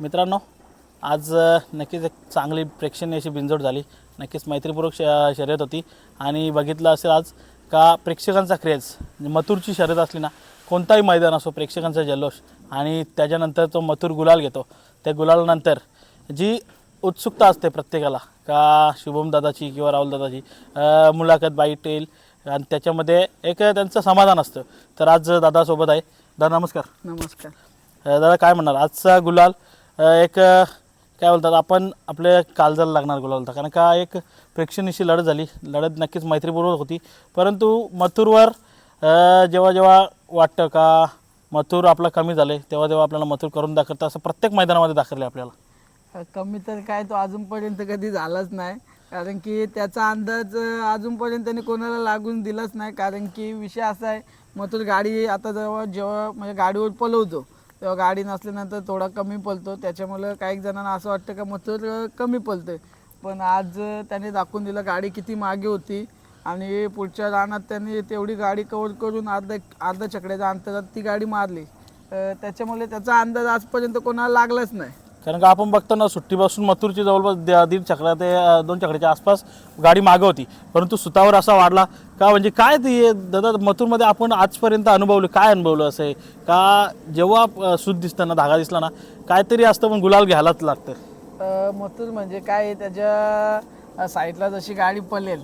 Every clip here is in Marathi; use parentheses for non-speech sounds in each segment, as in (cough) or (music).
मित्रांनो आज नक्कीच एक चांगली प्रेक्षणीय अशी बिंजोड झाली. नक्कीच मैत्रीपूर्वक श शर्यत होती. आणि बघितलं असेल आज का प्रेक्षकांचा क्रेज म्हणजे मथुरची शर्यत असली ना कोणताही मैदान असो प्रेक्षकांचा जल्लोष. आणि त्याच्यानंतर तो मथुर गुलाल घेतो. त्या गुलालानंतर जी उत्सुकता असते प्रत्येकाला का शुभम दादाची किंवा राहुल दादाची अ, मुलाखत बाईट येईल. आणि त्याच्यामध्ये एक त्यांचं समाधान असतं. तर आज दादासोबत आहे. दादा नमस्कार. नमस्कार. दादा काय म्हणणार आजचा गुलाल एक काय बोलतात आपण आपल्या कालजाला लागणार गुलाल होता. कारण का एक प्रेक्षणीशी लढत झाली. लढत नक्कीच मैत्रीपूर्वक होती. परंतु मथुरवर जेव्हा जेव्हा वाटतं का मथुर आपला कमी झाले तेव्हा तेव्हा आपल्याला मथुर करून दाखवतं. असं प्रत्येक मैदानामध्ये दाखवले आपल्याला. कमी तर काय तो अजूनपर्यंत कधी झालाच नाही. कारण की त्याचा अंदाज अजूनपर्यंत त्याने कोणाला लागून दिलाच नाही. कारण की विषय असा आहे मथुर गाडी आता जेव्हा जेव्हा म्हणजे गाडीवर पलवतो तेव्हा गाडी नसल्यानंतर थोडा कमी पलतो. त्याच्यामुळे काही जणांना असं वाटतं का मथुर कमी पलतोय. पण आज त्याने दाखवून दिलं गाडी किती मागे होती. आणि पुढच्या रानात त्यांनी तेवढी गाडी कवर करून अर्धा अर्धा चकड्याच्या अंतरात ती गाडी मारली. त्याच्यामुळे त्याचा अंदाज आजपर्यंत कोणाला लागलाच नाही. कारण का आपण बघतो ना सुट्टीपासून मथुरची जवळपास द- दीड चक्रा ते अ, दोन चक्राच्या आसपास गाडी मागं होती. परंतु सुतावर असा वाढला. का म्हणजे काय ते दादा मथुरमध्ये आपण आजपर्यंत अनुभवलं काय अनुभवलं असं आहे? का जेव्हा अ, सूत दिसतं ना धागा दिसला ना काहीतरी असतं पण गुलाल घ्यायलाच लागतं. अ, मथुर म्हणजे काय त्याच्या साईडला जशी गाडी पलेल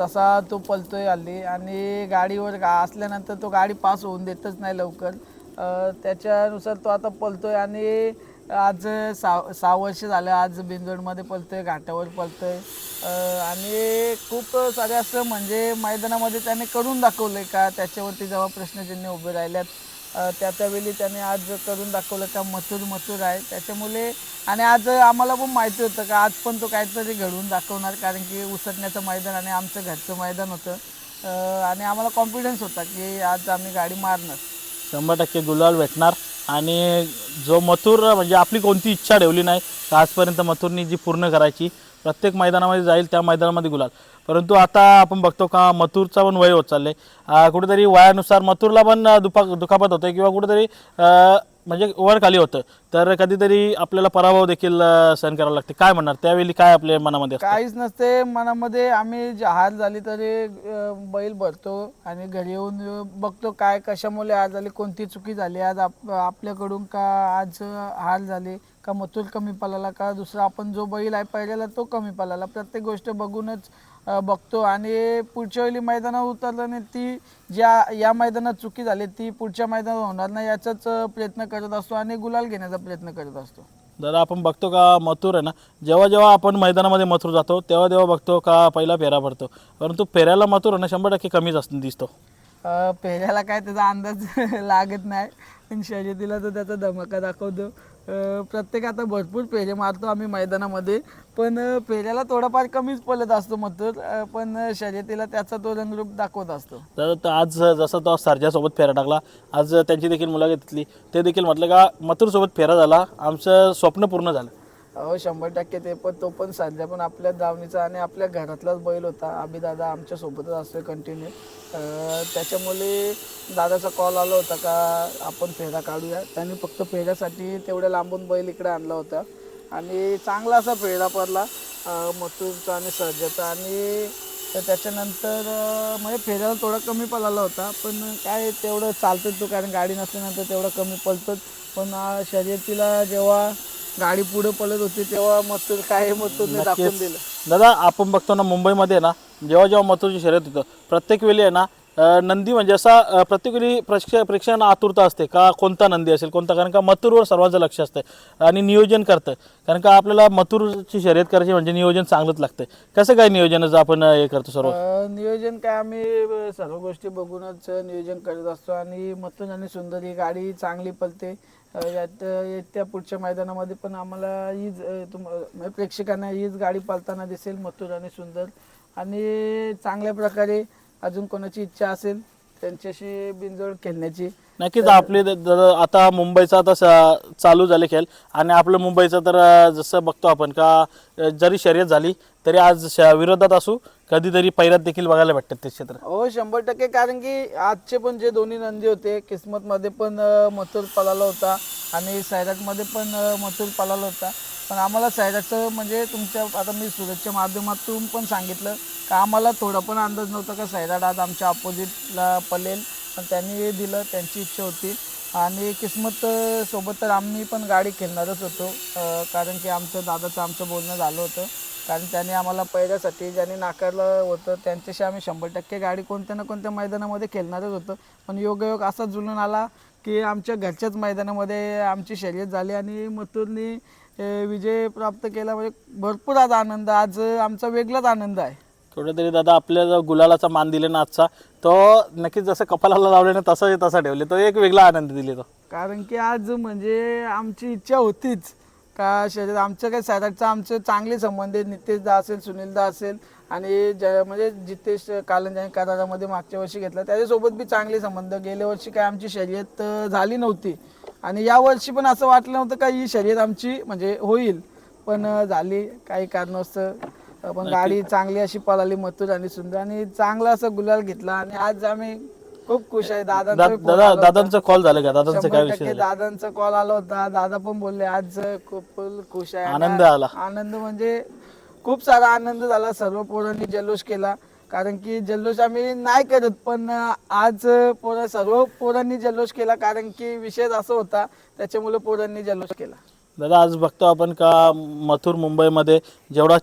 तसा तो पलतोय हल्ली. आणि गाडीवर गा असल्यानंतर तो गाडी पास होऊन देतच नाही लवकर. अ, त्याच्यानुसार तो आता पलतोय आणि आज सहा सहा वर्ष झालं आज बिंजोडमध्ये पलतोय घाटावर पलतोय. आणि खूप सारे असं म्हणजे मैदानामध्ये त्याने करून दाखवलं आहे का? त्याच्यावरती जेव्हा प्रश्नचिन्ह उभे राहिल्यात त्या त्यावेळी त्याने आज करून दाखवलं का? मथुर मथुर आहे. त्याच्यामुळे आणि आज आम्हाला पण माहिती होतं का? आज पण तो काहीतरी घडवून दाखवणार कारण की उसटण्याचं मैदान आणि आमचं घरचं मैदान होतं. आणि आम्हाला कॉन्फिडन्स होता की आज आम्ही गाडी मारणार. शंभर टक्के गुलाल भेटणार. आणि जो मथुर म्हणजे आपली कोणती इच्छा ठेवली नाही का आजपर्यंत मथुरनी जी पूर्ण करायची प्रत्येक मैदानामध्ये जाईल त्या मैदानामध्ये गुलाल. परंतु आता आपण बघतो का मथुरचा पण वय होत चाललं आहे कुठेतरी वयानुसार मथुरला पण दुपा दुखापत होते किंवा कुठेतरी म्हणजे वर खाली होतं. तर कधीतरी आपल्याला पराभव देखील अं, सहन करावा लागते. काय म्हणणार? त्यावेळी काय आपल्या मनामध्ये असतं? काहीच नसते. मनामध्ये आम्ही जे हार झाली तरी बैल भरतो आणि घरी येऊन बघतो काय कशामुळे हार झाली कोणती चुकी झाली आज आप आपल्याकडून का आज हार झाली का मथुर कमी पळाला का दुसरा आपण जो बैल आहे पहिल्याला तो कमी पळाला. प्रत्येक गोष्ट बघूनच बघतो. आणि पुढच्या वेळी मैदानावर उतरल्याने ती ज्या या मैदानात चुकी झाली ती पुढच्या मैदानात होणार नाही याचाच प्रयत्न करत असतो आणि गुलाल घेण्याचा प्रयत्न करत असतो. दादा आपण बघतो का मथुर आहे ना? जेव्हा जेव्हा आपण मैदानामध्ये मथुर जातो तेव्हा तेव्हा बघतो का पहिला फेरा पडतो? परंतु फेऱ्याला मथुर आहे ना शंभर टक्के कमीच असतो दिसतो. अ, पेहऱ्याला काय त्याचा अंदाज (laughs) लागत नाही. पण शर्यतीला तर त्याचा धमाका दाखवतो. प्रत्येक आता भरपूर फेरे मारतो आम्ही मैदानामध्ये पण फेऱ्याला थोडाफार कमीच पडत असतो मथुर पण शर्यतीला त्याचा तो रंगरूप दाखवत असतो. तर तर आज जसा तो सरजासोबत फेरा टाकला आज त्यांची देखील मुलाखत घेतली. ते देखील म्हटलं का मथुरसोबत फेरा झाला आमचं स्वप्न पूर्ण झालं. हो शंभर टक्के ते पण तो पण सध्या पण आपल्या दावणीचा आणि आपल्या घरातलाच बैल होता. आम्ही दादा आमच्या सोबतच असतोय कंटिन्यू त्याच्यामुळे दादाचा कॉल आला होता का आपण फेरा काढूया. त्यांनी फक्त फेऱ्यासाठी तेवढ्या लांबून बैल इकडे आणला होता. आणि चांगला असा फेरा पडला अं, मथुरचा आणि सर्जाचा आणि तर त्याच्यानंतर म्हणजे फेऱ्याला थोडा कमी पळाला होता पण काय तेवढं चालतं तो कारण गाडी नसल्यानंतर तेवढं कमी पळतोच पण शर्यतीला जेव्हा गाडी पुढे पळत होती तेव्हा मथुर काय मथुरने दाखवून दिलं. दादा आपण बघतो ना मुंबईमध्ये ना जेव्हा जेव्हा मथुरची शर्यत होतं प्रत्येक वेळी आहे ना अं, नंदी म्हणजे असा अं, प्रत्येक वेळी प्रेक्षक प्रेक्षकांना आतुरता असते का कोणता नंदी असेल कोणता? कारण का मथुरवर सर्वांचं लक्ष असतं आणि नियोजन करतं कारण का आपल्याला मथुरची शर्यत करायची म्हणजे नियोजन चांगलंच लागतं कसं काय नियोजनाचं आपण अं, हे करतो सर्व? अं, नियोजन काय आम्ही अं, सर्व गोष्टी बघूनच नियोजन करत असतो आणि मथुर आणि सुंदर ही गाडी चांगली पलते. यात येत्या पुढच्या मैदानामध्ये पण आम्हाला हीच तुम प्रेक्षकांना हीच गाडी पालताना दिसेल मथुर आणि सुंदर. आणि चांगल्या प्रकारे अजून कोणाची इच्छा असेल त्यांच्याशी बिनजोड खेळण्याची. नक्कीच आपले द- द- आता मुंबईचा आता स- चालू झाले खेळ. आणि आपलं मुंबईचं तर अं, जसं बघतो आपण का अं, जरी शर्यत झाली तरी आज श- विरोधात असू कधीतरी पैरात देखील बघायला भेटतात ते क्षेत्र. हो शंभर टक्के. कारण की आजचे पण जे दोन्ही नंदी होते किस्मतमध्ये पण अ, मथुर पळाला होता आणि सैराटमध्ये पण अ, मथुर पळाला होता. पण आम्हाला सैराटचं म्हणजे तुमच्या आता मी सुरतच्या माध्यमातून पण सांगितलं का आम्हाला थोडा पण अंदाज नव्हता का सैराट आज आमच्या अपोजिटला पळेल. पण त्यांनी दिलं त्यांची इच्छा होती. आणि किस्मत सोबत तर आम्ही पण गाडी खेळणारच होतो. कारण की आमचं दादाचं आमचं बोलणं झालं होतं. कारण त्यांनी आम्हाला पहिल्यासाठी ज्यांनी नाकारलं होतं त्यांच्याशी आम्ही शंभर टक्के गाडी कोणत्या ना कोणत्या मैदानामध्ये खेळणारच होतं. पण योगायोग असा जुळून आला की आमच्या घरच्याच मैदानामध्ये आमची शर्यत झाली आणि मथुरनी विजय प्राप्त केला. म्हणजे भरपूर आज आनंद आज आमचा वेगळाच आनंद आहे. कुठेतरी दादा आपल्या गुलालाचा मान दिले ना आजचा तो नक्कीच जसं कपालाला लावले ना तसं तसा ठेवले. तो एक वेगळा आनंद दिले तो. कारण की आज म्हणजे आमची इच्छा होतीच. का शरीर आमचं काय सैराटचं आमचे चांगले संबंध आहेत. नितेशदा असेल सुनीलदा असेल आणि ज म्हणजे जितेश कालंजाने करारामध्ये मागच्या वर्षी घेतला. त्याच्यासोबत बी चांगले संबंध. गेल्या वर्षी काय आमची शर्यत झाली नव्हती. आणि या वर्षी पण असं वाटलं नव्हतं का ही शर्यत आमची म्हणजे होईल. पण झाली. काही कारणास्तव पण गाडी चांगली अशी पळाली मथुर आणि सुंदर. आणि चांगला असा गुलाल घेतला आणि आज आम्ही खूप खुश आहे. दादा दादांचं कॉल झालं का? दादांचं काय विषय? दादांचा कॉल आला होता. दादा पण बोलले आज खूप खुश आहे. आनंद आला. आनंद म्हणजे खूप सारा आनंद झाला. सर्व पोरांनी जल्लोष केला. कारण की जल्लोष आम्ही नाही करत पण आज पोरं सर्व पोरांनी जल्लोष केला. कारण की विषय असा होता त्याच्यामुळे पोरांनी जल्लोष केला. दादा आज बघतो आपण का मथुर मुंबईमध्ये जेवढा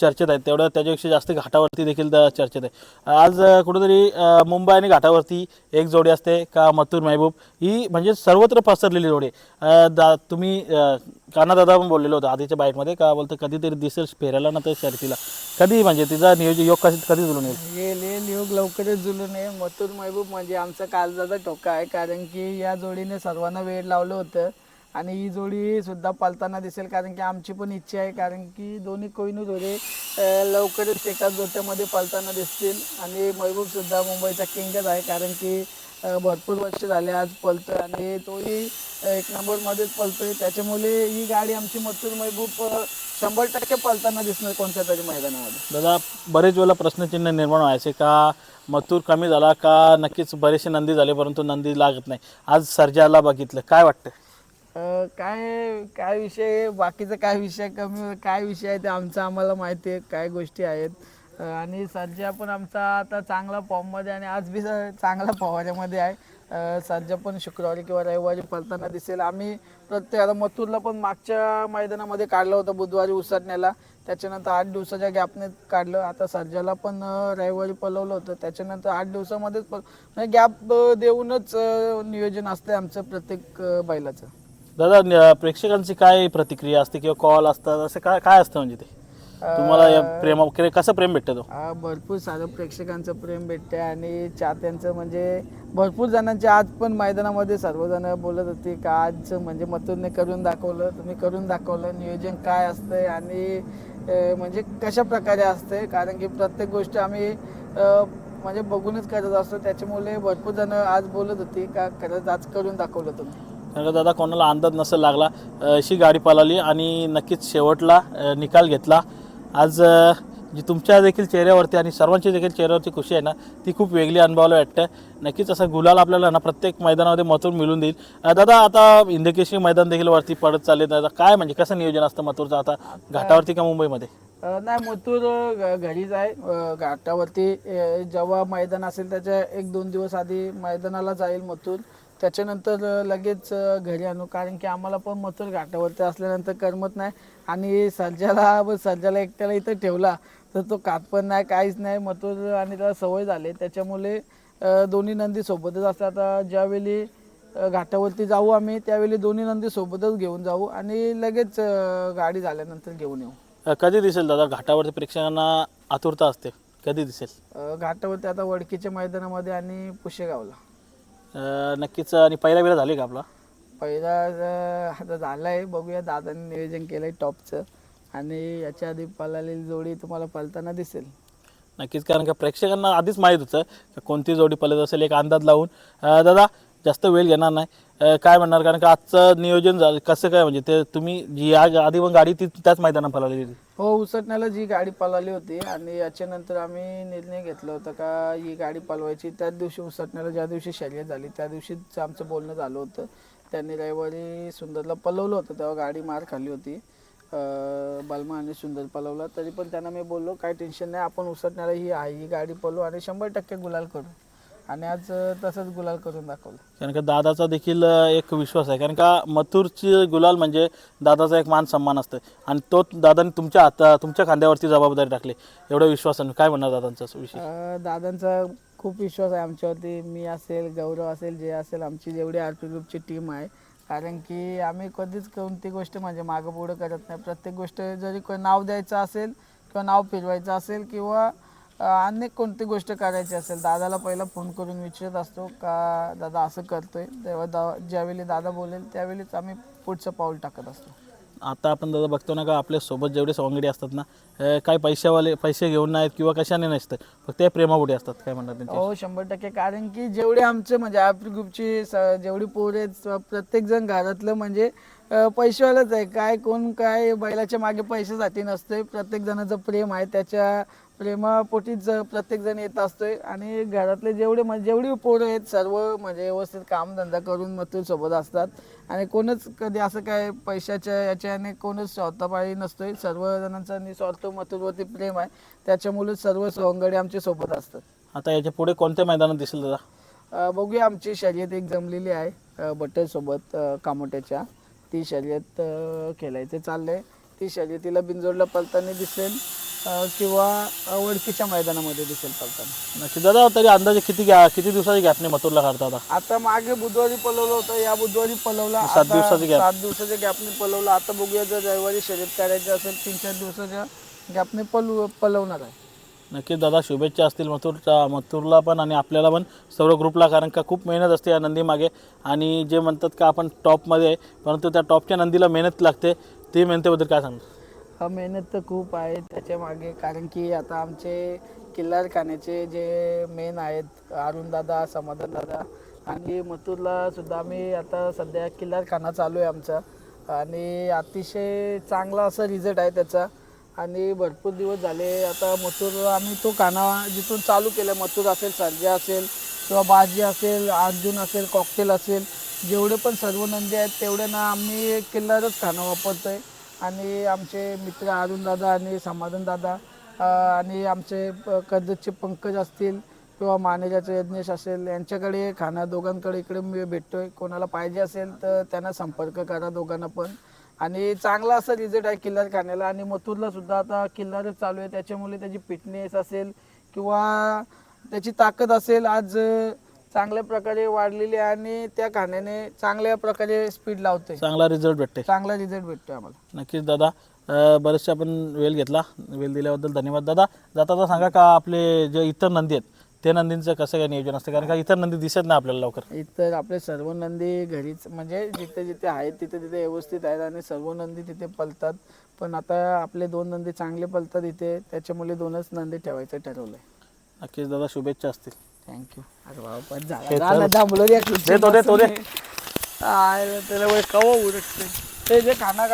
चर्चेत आहेत. तेवढं त्याच्यापेक्षा जास्त घाटावरती देखील चर्चेत आहे आज कुठेतरी मुंबई आणि घाटावरती एक जोडी असते का मथुर महबूब. ही म्हणजे सर्वत्र पसरलेली जोडी आहे. दा तुम्ही अं, काना दादा पण बोललेलो होतो आधीच्या बाईटमध्ये का बोलतो कधीतरी दिसेल फेरायला ना तर शर्तीला कधी म्हणजे तिचा नियोजन योग कधी कधी जुळून येईल? येईल योग लवकरच जुलून येईल. मथुर महबूब म्हणजे आमचा काळजाचा टोका आहे. कारण की या जोडीने सर्वांना वेळ लावलं होतं. आणि ही जोडी सुद्धा पालताना दिसेल कारण की आमची पण इच्छा आहे कारण की दोन्ही कोहिनूर जोडे लवकरच एकाच जोट्यामध्ये पालताना दिसतील. आणि महबूब सुद्धा मुंबईचा किंगच आहे कारण की भरपूर वर्ष झाले आज पलतोय आणि तोही एक नंबरमध्येच पलतोय त्याच्यामुळे ही गाडी आमची मथुर महबूब शंभर टक्के पलताना दिसणार कोणत्या तरी मैदानामध्ये. दादा बरेच वेळेला प्रश्नचिन्ह निर्माण व्हायचे का? मथुर कमी झाला का? नक्कीच बरेचसे नंदी झाले परंतु नंदी लागत नाही. आज सर्जाला बघितलं. काय वाटतं काय काय विषय बाकीचं काय विषय कमी काय विषय आहे ते आमचा आम्हाला माहिती आहे. काय गोष्टी आहेत? आणि सध्या पण आमचा आता चांगला फॉर्ममध्ये आणि आज बी स- चांगला फवाऱ्यामध्ये आहे. सध्या पण शुक्रवारी किंवा रविवारी पळताना दिसेल. आम्ही प्रत्येक आता मथुरला पण मागच्या मैदानामध्ये काढलं होतं बुधवारी उसरण्याला. त्याच्यानंतर आठ दिवसाच्या गॅपने काढलं. आता सर्जाला पण रविवारी पलवलं होतं. त्याच्यानंतर आठ दिवसामध्येच पल म्हणजे गॅप देऊनच नियोजन असतं आमचं प्रत्येक बैलाचं. दादा न- प्रेक्षकांची काय प्रतिक्रिया असते किंवा कॉल असतात? असं काय काय असतं म्हणजे ते? तुम्हाला या प्रेमा कसं प्रेम भेटतं तो? आ, भरपूर सारं प्रेक्षकांचं प्रेम भेटते आणि चाहत्यांचं म्हणजे भरपूर जणांचे आज पण मैदानामध्ये सर्वजण बोलत होते का आज म्हणजे मथुरने करून दाखवलं तुम्ही करून दाखवलं नियोजन काय असतंय आणि अ, म्हणजे कशा प्रकारे असतंय? कारण की प्रत्येक गोष्ट आम्ही अ, म्हणजे बघूनच करत असतो. त्याच्यामुळे भरपूर जण आज बोलत होती का खरंच आज करून दाखवलं तुम्ही. दादा कोणाला अंदाज नसेल लागला अशी गाडी पळाली आणि नक्कीच शेवटला निकाल घेतला. आज जी तुमच्या देखील चेहऱ्यावरती आणि सर्वांच्या देखील चेहऱ्यावरती खुशी आहे ना ती खूप वेगळी अनुभवायला वाटतं. नक्कीच असा गुलाल आपल्याला ना प्रत्येक मैदानामध्ये मथुर मिळून देईल. दादा आता इंदकेशी मैदान देखील वरती पडत चालले दादा काय म्हणजे कसं नियोजन असतं मथुरचं आता? घाटावरती का मुंबईमध्ये? नाही मथुर घरीच आहे. घाटावरती जेव्हा मैदान असेल त्याच्या एक दोन दिवस आधी मैदानाला जाईल मथुर. त्याच्यानंतर लगेच घरी आणू. कारण की आम्हाला पण मथुर घाटावरती असल्यानंतर करमत नाही. आणि सर्जाला व सर्जाला एकट्याला इथं ठेवला तर तो कात पण नाही काहीच नाही. मथुर आणि त्याला सवय झाली. त्याच्यामुळे दोन्ही नंदी सोबतच असतात. आता ज्यावेळी घाटावरती जाऊ आम्ही त्यावेळी दोन्ही नंदी सोबतच घेऊन जाऊ आणि लगेच गाडी झाल्यानंतर घेऊन येऊ. कधी दिसेल दादा? घाटावरती प्रेक्षकांना आतुरता असते. कधी दिसेल? घाटावरती आता वडकीच्या मैदानामध्ये आणि पुशेगावला. अ, नक्कीच आणि पहिला वेळा झाली का आपला? पहिला अ, आता झालाय. बघूया दादाने नियोजन केलंय टॉपचं. आणि याच्या आधी पळालेली जोडी तुम्हाला पळताना दिसेल. नक्कीच कारण का प्रेक्षकांना आधीच माहीत होतं का कोणती जोडी पळत असेल एक अंदाज लावून. अं, दादा जास्त वेळ घेणार नाही. अ, काय म्हणणार? कारण का आजचं नियोजन झालं. कसं काय म्हणजे ते तुम्ही जी या आधी पण गाडी ती त्याच मैदानात पळवलेली होती. हो उसटण्याला जी गाडी पळाली होती आणि याच्यानंतर आम्ही निर्णय घेतला होता का ही गाडी पळवायची. त्याच दिवशी उसटण्याला ज्या दिवशी शर्यत झाली त्या दिवशीच आमचं बोलणं झालं होतं. त्यांनी रविवारी सुंदरला पळवलं होतं तेव्हा गाडी मार खाल्ली होती. अं, बलमा आणि सुंदर पळवला. तरी पण त्यांना मी बोललो काय टेन्शन नाही आपण उसटण्याला ही आहे ही गाडी पळवू आणि शंभर टक्के गुलाल करू. आणि आज तसंच गुलाल करून दाखवलं. कारण का दादाचा देखील एक विश्वास आहे. कारण का मथुरची गुलाल म्हणजे दादाचा एक मान सन्मान असतं. आणि तो दादाने तुमच्या हाता तुमच्या खांद्यावरती जबाबदारी टाकली. एवढ्या विश्वासाने काय म्हणणार दादांचा विषय? अं, दादांचा खूप विश्वास आहे आमच्यावरती. मी असेल गौरव असेल जे असेल आमची जेवढी आर पी ग्रुपची टीम आहे. कारण की आम्ही कधीच कोणती गोष्ट म्हणजे मागं पुढं करत नाही. प्रत्येक गोष्ट जरी को- नाव द्यायचं असेल किंवा नाव फिरवायचं असेल किंवा अनेक कोणती गोष्ट करायची असेल दादाला पहिला फोन करून विचारत असतो का दादा असं करतोय? तेव्हा दा ज्यावेळी दादा बोलेल त्यावेळीच आम्ही पुढचं पाऊल टाकत असतो. आता आपण दादा बघतो ना का आपल्यासोबत जेवढे सवंगडी असतात ना अ, काही पैशावाले पैसे घेऊन नाहीत किंवा कशाने नसतं फक्त ते प्रेमापुढे असतात काय म्हणतात त्यांचे हो शंभर टक्के. कारण की जेवढे आमचे म्हणजे आपली ग्रुपची स- जेवढी पोरं आहेत प्रत्येक जण घरातलं म्हणजे अं, पैसेवालाच आहे. काय कोण काय बैलाच्या मागे पैशासाठी नसतोय. प्रत्येक जणाचं प्रेम आहे. त्याच्या प्रेमापोटीच प्रत्येक जण येत असतोय आणि घरातले जेवढे म्हणजे जेवढी पोरं आहेत सर्व म्हणजे व्यवस्थित कामधंदा करून सोबत असतात. आणि कोणच कधी असं काय पैशाच्या याच्याने कोणच स्वार्थपाळी नसतोय. सर्व जणांचा निस्वार्थ मथुरवरती प्रेम आहे. त्याच्यामुळे सर्व सवंगडी आमच्यासोबत असतात. आता याच्यापुढे कोणत्या मैदानात दिसेल दादा? बघूया. आमची शर्यत एक जमलेली आहे. अ, कामोट्याच्या. ती शर्यत खेळायचे चाललंय. ती शर्यतीला बिंजोडला पळताना दिसेल. अ, किंवा अ, वडकीच्या मैदानामध्ये दिसेल पळताना नक्की दादा तरी अंदाजे किती गॅ किती दिवसाची गॅपने मथुरला काढता आता? आता मागे बुधवारी पलवलं होतं या बुधवारी पलवला. सात आता दिवसाची gap. सात दिवसाच्या गॅपने पलवलं. आता बघूया जर रविवारी शर्यत करायची असेल तीन चार दिवसाच्या गॅपने पलव पलवणार आहे. नक्कीच दादा शुभेच्छा असतील मथुरच्या मथुरला पण आणि आपल्याला पण सर्व ग्रुपला कारण का खूप मेहनत असते या नंदीमागे आणि जे म्हणतात का आपण टॉपमध्ये आहे परंतु त्या टॉपच्या नंदीला मेहनत लागते. ती मेहनतीबद्दल काय हा मेहनत तर खूप आहे त्याच्यामागे. कारण की आता आमचे किल्लार खाण्याचे जे मेन आहेत अरुण दादा समाधान दादा आणि मथुरला सुद्धा आम्ही आता सध्या किल्लार खाना चालू आहे आमचा. आणि अतिशय चांगला असा रिझल्ट आहे त्याचा. आणि भरपूर दिवस झाले आता मथुर आम्ही तो खाना जिथून चालू केला मथुर असेल सर्जा असेल किंवा बाजी असेल अर्जुन असेल कॉकटेल असेल जेवढे पण सर्व नंदी आहेत तेवढे ना आम्ही किल्लारच खाणं आहे आणि आमचे मित्र अरुणदादा आणि समाधान दादा आणि आमचे कर्जतचे पंकज असतील किंवा मानेजाचे यज्ञेश असेल यांच्याकडे खाना दोघांकडे इकडे मी भेटतोय. कोणाला पाहिजे असेल तर त्यांना संपर्क करा दोघांना पण. आणि चांगला असा रिझल्ट आहे किल्लार खाण्याला. आणि मथुरला सुद्धा आता किल्लारच चालू आहे. त्याच्यामुळे त्याची फिटनेस असेल किंवा त्याची ताकद असेल आज चांगल्या प्रकारे वाढलेली आहे आणि त्या खाण्याने चांगल्या प्रकारे स्पीड लावतोय. चांगला रिझल्ट भेटते चांगला रिझल्ट भेटतोय आम्हाला. नक्कीच दादा. बरेचसे आपण वेळ घेतला. वेळ दिल्याबद्दल धन्यवाद दादा. जाता सांगा का आपले जे इतर नंदी आहेत ते नंदींचं कसं काय नियोजन असतं? कारण का इतर नंदी दिसत नाही आपल्याला लवकर. इतर आपले सर्व नंदी घरीच म्हणजे जिथे जिथे आहेत तिथे तिथे व्यवस्थित आहेत आणि सर्व नंदी तिथे पलतात. पण आता आपले दोन नंदी चांगले पलतात इथे त्याच्यामुळे दोनच नंदी ठेवायचं ठरवलंय. नक्कीच दादा शुभेच्छा असतील. थँक्यू अरे बाबा पण झाला चल. झाला, थांबलो रे, दे तो, दे तो, दे. आ, त्याला वय कवा उरटते ते जे खाना